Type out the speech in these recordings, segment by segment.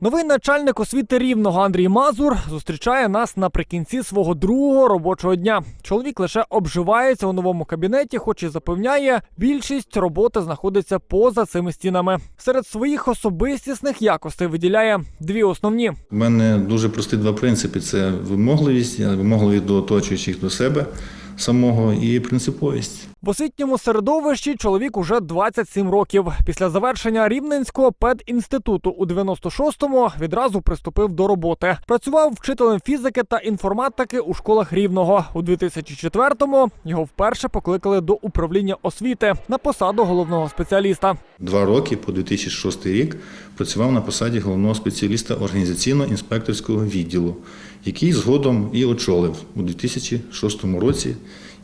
Новий начальник освіти рівного Андрій Мазур зустрічає нас наприкінці свого другого робочого дня. Чоловік лише обживається у новому кабінеті, хоч і запевняє, більшість роботи знаходиться поза цими стінами. Серед своїх особистісних якостей виділяє дві основні. У мене дуже прості два принципи: це вимогливість, я вимогливий до оточуючих до себе самого і принциповість. В освітньому середовищі чоловік уже 27 років. Після завершення Рівненського педінституту у 96-му відразу приступив до роботи. Працював вчителем фізики та інформатики у школах Рівного. У 2004-му його вперше покликали до управління освіти на посаду головного спеціаліста. Два роки по 2006 рік працював на посаді головного спеціаліста організаційно-інспекторського відділу, який згодом і очолив у 2006 році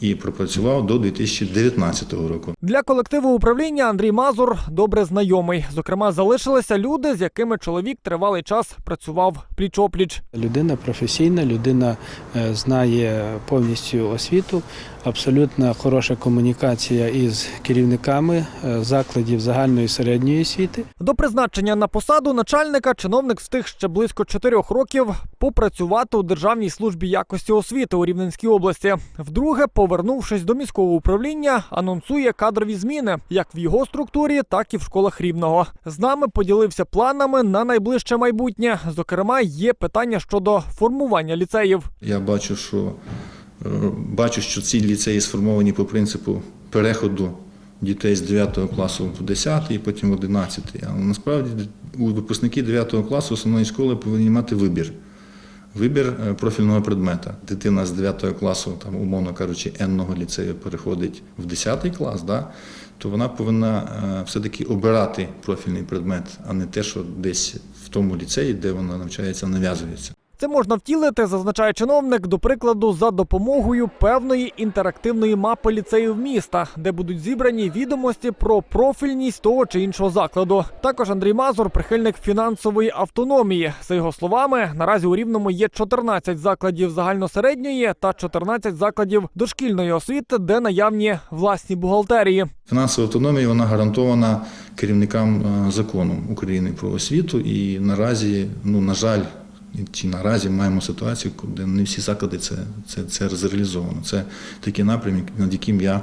і пропрацював до 2019 року. Для колективу управління Андрій Мазур добре знайомий. Зокрема, залишилися люди, з якими чоловік тривалий час працював пліч-опліч. Людина професійна, людина е, знає повністю освіту, абсолютно хороша комунікація із керівниками е, закладів загальної середньої освіти. До призначення на посаду начальника чиновник встиг ще близько чотирьох років попрацювати у Державній службі якості освіти у Рівненській області. Вдруге, повернувшись до міського управління, анонсує кадрові зміни як в його структурі, так і в школах Рівного. З нами поділився планами на найближче майбутнє. Зокрема, є питання щодо формування ліцеїв. Я бачу, що бачу, що ці ліцеї сформовані по принципу переходу дітей з 9 класу в 10 і потім в 11. Але насправді випускники 9 класу основної школи повинні мати вибір. Вибір е, профільного предмета. Дитина з 9 класу, там, умовно кажучи, енного ліцею переходить в 10 клас, да, то вона повинна е, все-таки обирати профільний предмет, а не те, що десь в тому ліцеї, де вона навчається, нав'язується. Це можна втілити, зазначає чиновник, до прикладу, за допомогою певної інтерактивної мапи ліцеїв міста, де будуть зібрані відомості про профільність того чи іншого закладу. Також Андрій Мазур прихильник фінансової автономії. За його словами, наразі у рівному є 14 закладів загальносередньої та 14 закладів дошкільної освіти, де наявні власні бухгалтерії. Фінансова автономія вона гарантована керівникам е, законом України про освіту, і наразі, ну на жаль, чи наразі маємо ситуацію, де не всі заклади це, це, це зреалізовано. Це такий напрямок, над яким я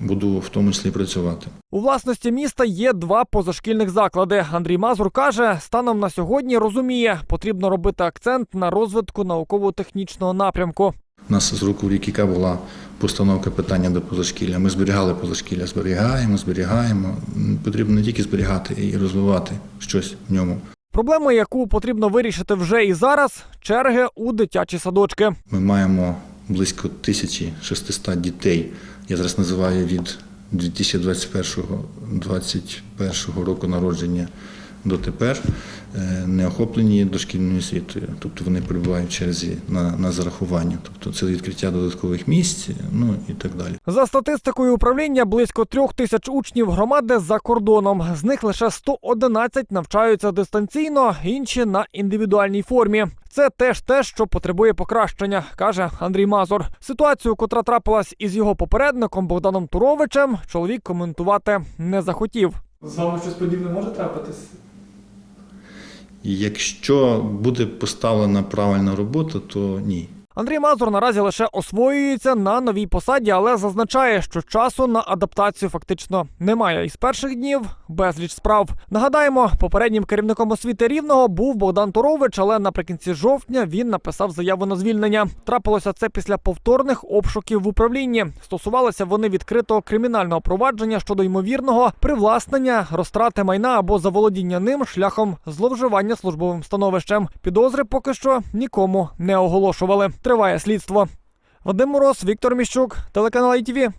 буду в тому числі працювати. У власності міста є два позашкільних заклади. Андрій Мазур каже, станом на сьогодні розуміє, потрібно робити акцент на розвитку науково-технічного напрямку. У нас з року в рік яка була постановка питання до позашкілля. Ми зберігали позашкілля, зберігаємо, зберігаємо. Потрібно не тільки зберігати і розвивати щось в ньому. Проблема, яку потрібно вирішити вже і зараз черги у дитячі садочки. Ми маємо близько 1600 дітей. Я зараз називаю від 2021-2021 року народження до тепер е, не охоплені дошкільною освітою. Тобто вони перебувають в черзі на, на зарахування. Тобто це відкриття додаткових місць, ну і так далі. За статистикою управління, близько трьох тисяч учнів громади за кордоном. З них лише 111 навчаються дистанційно, інші на індивідуальній формі. Це теж те, що потребує покращення, каже Андрій Мазур. Ситуацію, котра трапилась із його попередником Богданом Туровичем, чоловік коментувати не захотів. З вами щось подібне може трапитись? Якщо буде поставлена правильна робота, то ні. Андрій Мазур наразі лише освоюється на новій посаді, але зазначає, що часу на адаптацію фактично немає. Із перших днів безліч справ. Нагадаємо, попереднім керівником освіти рівного був Богдан Турович, але наприкінці жовтня він написав заяву на звільнення. Трапилося це після повторних обшуків в управлінні. Стосувалися вони відкритого кримінального провадження щодо ймовірного привласнення, розтрати майна або заволодіння ним шляхом зловживання службовим становищем. Підозри поки що нікому не оголошували. Триває слідство. Вадим Мороз, Віктор Міщук, телеканал ITV.